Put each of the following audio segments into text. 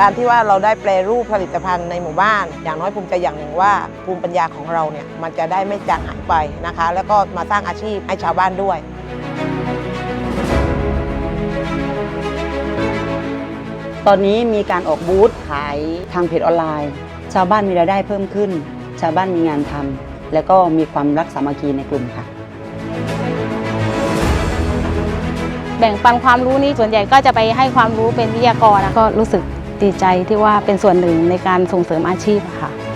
การที่ว่าเราได้แปรรูปผลิตภัณฑ์ในหมู่บ้าน อย่างน้อยภูมิใจอย่างหนึ่งว่า ภูมิปัญญาของเราเนี่ยมันจะได้ไม่จางหายไปนะคะ แล้วก็มาสร้างอาชีพให้ชาวบ้านด้วยตอนนี้มีการออกบูธขายทางเพจออนไลน์ ชาวบ้านมีรายได้เพิ่มขึ้น ชาวบ้านมีงานทำแล้วก็มีความรักสามัคคีในกลุ่มค่ะ แบ่งปันความรู้นี้ส่วนใหญ่ก็จะไปให้ความรู้เป็นวิทยากรนะก็รู้สึก ดีใจที่ว่าเป็นส่วนหนึ่งในการส่งเสริมอาชีพค่ะ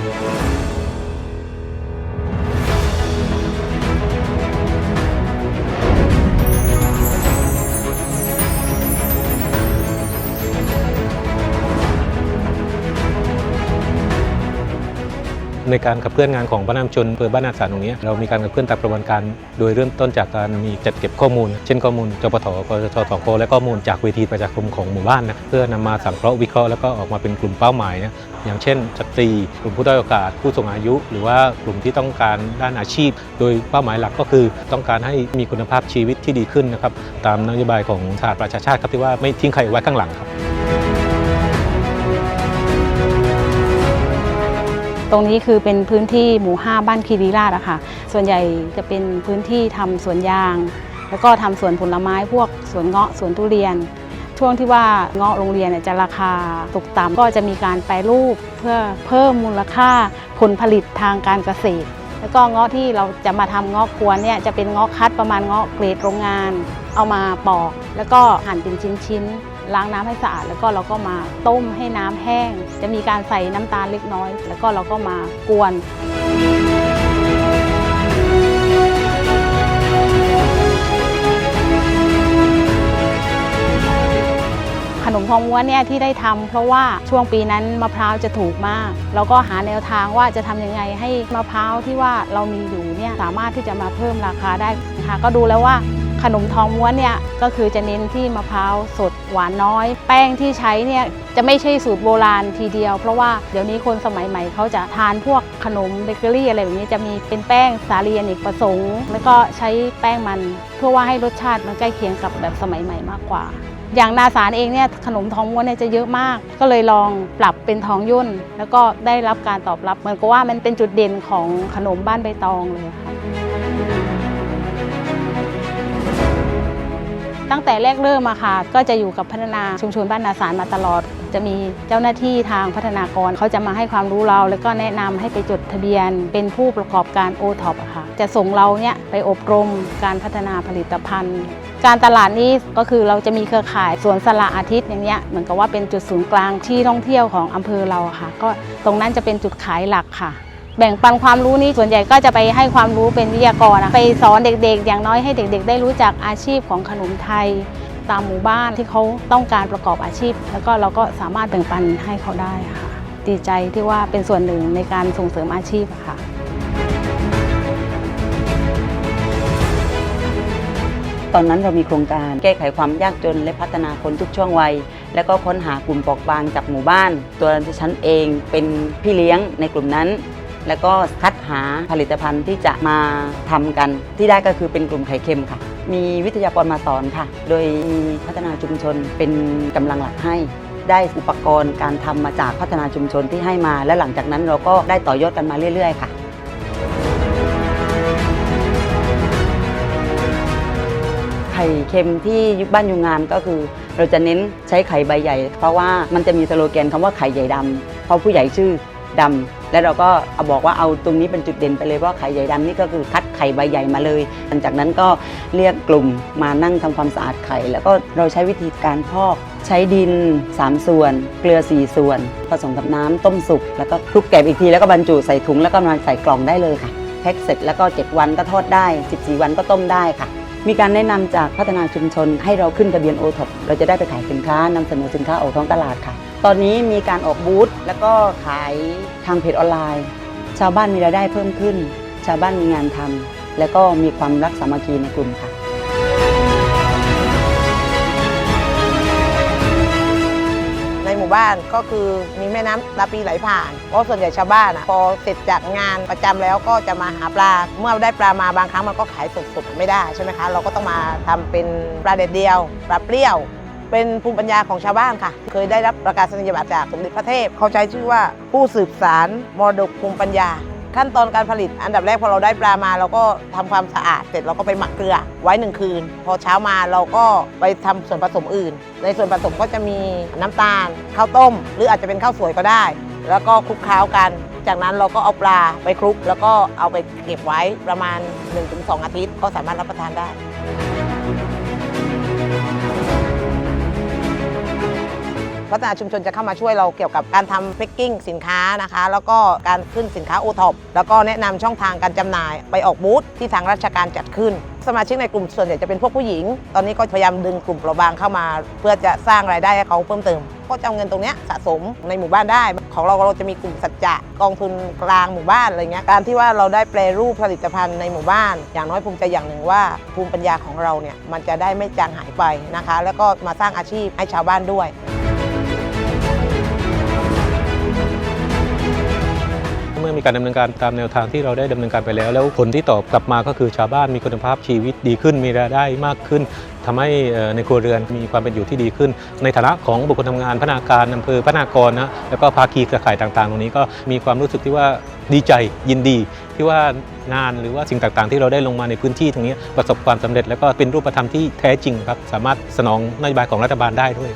ในการขับเคลื่อนงานของบ้านน้ำชนอำเภอบ้านนาสารตรงนี้เรามีการขับเคลื่อนตามกระบวนการ โดยเริ่มต้นจากการมีจัดเก็บข้อมูล เช่นข้อมูลจปทกสชสโคและข้อมูลจากเวทีประชาคมของหมู่บ้านนะเพื่อนำมาสังเคราะห์วิเคราะห์แล้วก็ออกมาเป็นกลุ่มเป้าหมายนะอย่างเช่นสตรีกลุ่มผู้ด้อยโอกาสผู้สูงอายุ หรือว่ากลุ่มที่ต้องการด้านอาชีพ โดยเป้าหมายหลักก็คือ ต้องการให้มีคุณภาพชีวิตที่ดีขึ้นนะครับตามนโยบายของสหประชาชาติครับที่ว่าไม่ทิ้งใครไว้ข้างหลังครับ ตรงนี้คือเป็นพื้นที่หมู่ 5 บ้านคีรีราชอะค่ะ ส่วนใหญ่จะเป็นพื้นที่ทำสวนยาง แล้วก็ทำสวนผลไม้พวกสวนเงาะสวนทุเรียน ช่วงที่ว่าเงาะโรงเรียนเนี่ยจะราคาตกต่ำก็จะมีการแปรรูปเพื่อเพิ่มมูลค่าผลผลิตทางการเกษตร แล้วก็เงาะที่เราจะมาทำเงาะกวนเนี่ยจะเป็นเงาะคัดประมาณเงาะเกรดโรงงาน เอามาปอก แล้วก็หั่นเป็นชิ้นๆ ล้างน้ำให้สะอาด แล้วก็เราก็มาต้มให้น้ำแห้ง จะมีการใส่น้ำตาลเล็กน้อย แล้วก็เราก็มากวนขนมทองม้วนเนี่ยที่ได้ทำเพราะว่าช่วงปีนั้นมะพร้าวจะถูกมากเราก็หาแนวทางว่าจะทำยังไงให้มะพร้าวที่ว่าเรามีอยู่เนี่ยสามารถที่จะมาเพิ่มราคาได้ค่ะก็ดูแล้วว่า ขนมทองม้วนเนี่ยก็คือจะเน้นที่มะพร้าวสดหวานน้อย แป้งที่ใช้เนี่ยจะไม่ใช่สูตรโบราณทีเดียว เพราะว่าเดี๋ยวนี้คนสมัยใหม่เขาจะทานพวกขนมเบเกอรี่อะไรแบบนี้จะมีเป็นแป้งสาลีอเนกประสงค์ แล้วก็ใช้แป้งมัน เพื่อว่าให้รสชาติมันใกล้เคียงกับแบบสมัยใหม่มากกว่าอย่างนาสารเองเนี่ยขนมทองม้วนเนี่ยจะเยอะมาก ก็เลยลองปรับเป็นทองยุ่น แล้วก็ได้รับการตอบรับเหมือนกับว่ามันเป็นจุดเด่นของขนมบ้านใบตองเลยค่ะ ตั้งแต่แรกเริ่มอะค่ะ ก็จะอยู่กับพัฒนาชุมชนบ้านนาสารมาตลอด จะมีเจ้าหน้าที่ทางพัฒนากรเขาจะมาให้ความรู้เรา แล้วก็แนะนำให้ไปจดทะเบียน เป็นผู้ประกอบการโอท็อปอะค่ะ จะส่งเราเนี่ยไปอบรมการพัฒนาผลิตภัณฑ์ การตลาดนี้ก็คือเราจะมีเครือข่ายสวนสละอาทิตย์อย่างเนี้ยเหมือนกับว่าเป็นจุดศูนย์กลางที่ท่องเที่ยวของอำเภอเราค่ะ ก็ตรงนั้นจะเป็นจุดขายหลักค่ะ แบ่งปันความรู้นี้ส่วนใหญ่ก็จะไปให้ความรู้เป็นวิทยากรไปสอนเด็กๆ อย่างน้อยให้เด็ก ๆ ได้รู้จักอาชีพของขนมไทย ตามหมู่บ้านที่เขาต้องการประกอบอาชีพ แล้วก็เราก็สามารถแบ่งปันให้เขาได้ค่ะดีใจที่ว่าเป็นส่วนหนึ่งในการส่งเสริมอาชีพค่ะตอนนั้นเรามีโครงการแก้ไขความยากจนและพัฒนาคนทุกช่วงวัย แล้วก็ค้นหากลุ่มปราะบางจากหมู่บ้าน ตัวฉันเองเป็นพี่เลี้ยงในกลุ่มนั้น แล้วก็คัดหาผลิตภัณฑ์ที่จะมาทำกัน ที่ได้ก็คือเป็นกลุ่มไข่เค็มค่ะ มีวิทยากรมาสอนค่ะ โดยมีพัฒนาชุมชนเป็นกำลังหลักให้ได้อุปกรณ์การทำมาจากพัฒนาชุมชนที่ให้มา และหลังจากนั้นเราก็ได้ต่อยอดกันมาเรื่อยๆ ค่ะไข่เค็มที่ยุคบ้านยุงงามก็คือ เราจะเน้นใช้ไข่ใบใหญ่ เพราะว่ามันจะมีสโลแกนคำว่าไข่ใหญ่ดำเพราะผู้ใหญ่ชื่อดำ และเราก็เอาบอกว่าเอาตรงนี้เป็นจุดเด่นไปเลยเพราะไข่ใหญ่ดำนี่ก็คือคัดไข่ใบใหญ่มาเลยหลังจากนั้นก็เรียกกลุ่มมานั่งทำความสะอาดไข่ แล้วก็เราใช้วิธีการพอก ใช้ดิน 3 ส่วน เกลือ 4 ส่วน ผสมกับน้ำต้มสุกแล้วก็คลุกแกบอีกทีแล้วก็บรรจุใส่ถุงแล้วก็มาใส่กล่องได้เลยค่ะแพ็คเสร็จแล้วก็ 7 วันก็ทอดได้ 14 วันก็ต้มได้ค่ะ มีการแนะนำจากพัฒนาชุมชนให้เราขึ้นทะเบียนโอท็อปเราจะได้ไปขายสินค้านำเสนอสินค้าออกท้องตลาดค่ะ ตอนนี้มีการออกบูธแล้วก็ขายทางเพจออนไลน์ ชาวบ้านมีรายได้เพิ่มขึ้น ชาวบ้านมีงานทำแล้วก็มีความรักสามัคคีในกลุ่มค่ะในหมู่บ้านก็คือมีแม่น้ำตาปีไหลผ่านเพราะส่วนใหญ่ชาวบ้านอะพอเสร็จจากงานประจำแล้วก็จะมาหาปลา เมื่อได้ปลามาบางครั้งมันก็ขายสดๆไม่ได้ใช่ไหมคะ เราก็ต้องมาทำเป็นปลาเด็ดเดียวปลาเปรี้ยว เป็นภูมิปัญญาของชาวบ้านค่ะ เคยได้รับประกาศนียบัตรจากสมเด็จพระเทพ เขาใช้ชื่อว่าผู้สืบสารมรดกภูมิปัญญา ขั้นตอนการผลิตอันดับแรกพอเราได้ปลามาเราก็ทำความสะอาดเสร็จเราก็ไปหมักเกลือไว้หนึ่งคืน พอเช้ามาเราก็ไปทำส่วนผสมอื่น ในส่วนผสมก็จะมีน้ำตาลข้าวต้ม หรืออาจจะเป็นข้าวสวยก็ได้ แล้วก็คลุกเคล้ากัน จากนั้นเราก็เอาปลาไปคลุก แล้วก็เอาไปเก็บไว้ประมาณ 1-2 อาทิตย์ ก็สามารถรับประทานได้ พัฒนาชุมชนจะเข้ามาช่วยเราเกี่ยวกับการทำแพ็กกิ้งสินค้านะคะ แล้วก็การขึ้นสินค้าโอท็อปแล้วก็แนะนำช่องทางการจำหน่ายไปออกบูธที่ทางราชการจัดขึ้น สมาชิกในกลุ่มส่วนใหญ่จะเป็นพวกผู้หญิง ตอนนี้ก็พยายามดึงกลุ่มเปราะบางเข้ามา เพื่อจะสร้างรายได้ให้เขาเพิ่มเติม ก็จะเอาเงินตรงเนี้ยสะสมในหมู่บ้านได้ ของเราเราจะมีกลุ่มสัจจะกองทุนกลางหมู่บ้านอะไรเงี้ยการที่ว่าเราได้แปรรูปผลิตภัณฑ์ในหมู่บ้าน อย่างน้อยภูมิใจอย่างหนึ่งว่า ภูมิปัญญาของเราเนี่ยมันจะได้ไม่จางหายไปนะคะ แล้วก็มาสร้างอาชีพให้ชาวบ้านด้วย เมื่อมีการดำเนินการตามแนวทางที่เราได้ดำเนินการไปแล้ว แล้วผลที่ตอบกลับมาก็คือชาวบ้านมีคุณภาพชีวิตดีขึ้น มีรายได้มากขึ้นทำให้ในครัวเรือนมีความเป็นอยู่ที่ดีขึ้น ในฐานะของบุคคลทำงานพนาการอำเภอพนากรนะแล้วก็ภาคีเครือข่ายต่างๆ ตรงนี้ก็มีความรู้สึกที่ว่าดีใจยินดี ที่ว่างานหรือว่าสิ่งต่างๆ ที่เราได้ลงมาในพื้นที่ตรงนี้ประสบความสำเร็จ แล้วก็เป็นรูปธรรมที่แท้จริงครับสามารถสนองนโยบายของรัฐบาลได้ด้วย